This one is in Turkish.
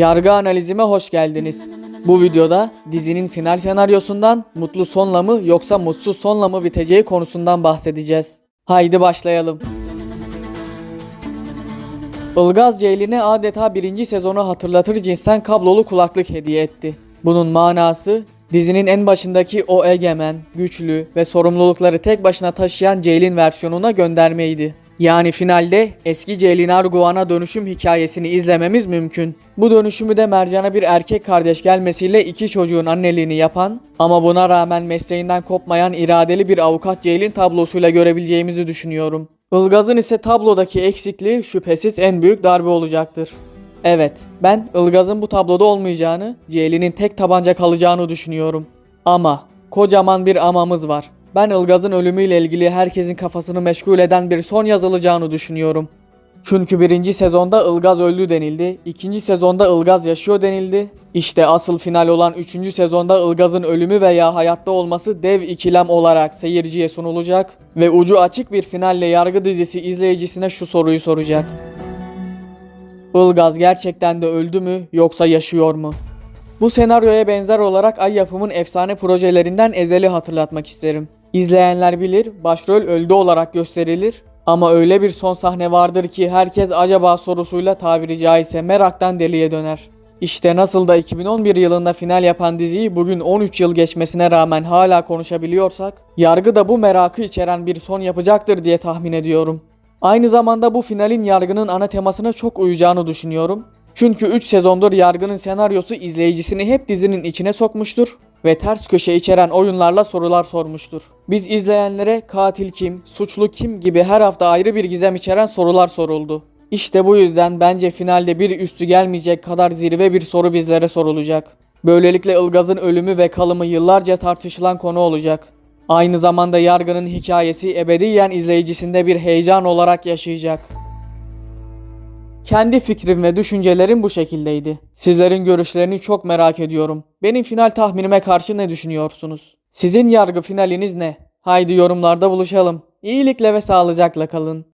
Yargı analizime hoş geldiniz. Bu videoda dizinin final senaryosundan mutlu sonla mı yoksa mutsuz sonla mı biteceği konusundan bahsedeceğiz. Haydi başlayalım. Ilgaz Ceylin'e adeta birinci sezonu hatırlatır cinsten kablolu kulaklık hediye etti. Bunun manası dizinin en başındaki o egemen, güçlü ve sorumlulukları tek başına taşıyan Ceylin versiyonuna göndermeydi. Yani finalde eski Ceylin Arguvan'a dönüşüm hikayesini izlememiz mümkün. Bu dönüşümü de Mercan'a bir erkek kardeş gelmesiyle iki çocuğun anneliğini yapan ama buna rağmen mesleğinden kopmayan iradeli bir avukat Ceylin tablosuyla görebileceğimizi düşünüyorum. Ilgaz'ın ise tablodaki eksikliği şüphesiz en büyük darbe olacaktır. Evet, ben Ilgaz'ın bu tabloda olmayacağını, Ceylin'in tek tabanca kalacağını düşünüyorum. Ama, kocaman bir amamız var. Ben Ilgaz'ın ölümüyle ilgili herkesin kafasını meşgul eden bir son yazılacağını düşünüyorum. Çünkü birinci sezonda Ilgaz öldü denildi, ikinci sezonda Ilgaz yaşıyor denildi. İşte asıl final olan üçüncü sezonda Ilgaz'ın ölümü veya hayatta olması dev ikilem olarak seyirciye sunulacak ve ucu açık bir finalle yargı dizisi izleyicisine şu soruyu soracak. Ilgaz gerçekten de öldü mü yoksa yaşıyor mu? Bu senaryoya benzer olarak Ay Yapım'ın efsane projelerinden Ezel'i hatırlatmak isterim. İzleyenler bilir, başrol öldü olarak gösterilir ama öyle bir son sahne vardır ki herkes acaba sorusuyla tabiri caizse meraktan deliye döner. İşte nasıl da 2011 yılında final yapan diziyi bugün 13 yıl geçmesine rağmen hala konuşabiliyorsak, yargı da bu merakı içeren bir son yapacaktır diye tahmin ediyorum. Aynı zamanda bu finalin yargının ana temasına çok uyacağını düşünüyorum. Çünkü 3 sezondur yargının senaryosu izleyicisini hep dizinin içine sokmuştur ve ters köşe içeren oyunlarla sorular sormuştur. Biz izleyenlere katil kim, suçlu kim gibi her hafta ayrı bir gizem içeren sorular soruldu. İşte bu yüzden bence finalde bir üstü gelmeyecek kadar zirve bir soru bizlere sorulacak. Böylelikle Ilgaz'ın ölümü ve kalımı yıllarca tartışılan konu olacak. Aynı zamanda yargının hikayesi ebediyen izleyicisinde bir heyecan olarak yaşayacak. Kendi fikrim ve düşüncelerim bu şekildeydi. Sizlerin görüşlerini çok merak ediyorum. Benim final tahminime karşı ne düşünüyorsunuz? Sizin yargı finaliniz ne? Haydi yorumlarda buluşalım. İyilikle ve sağlıcakla kalın.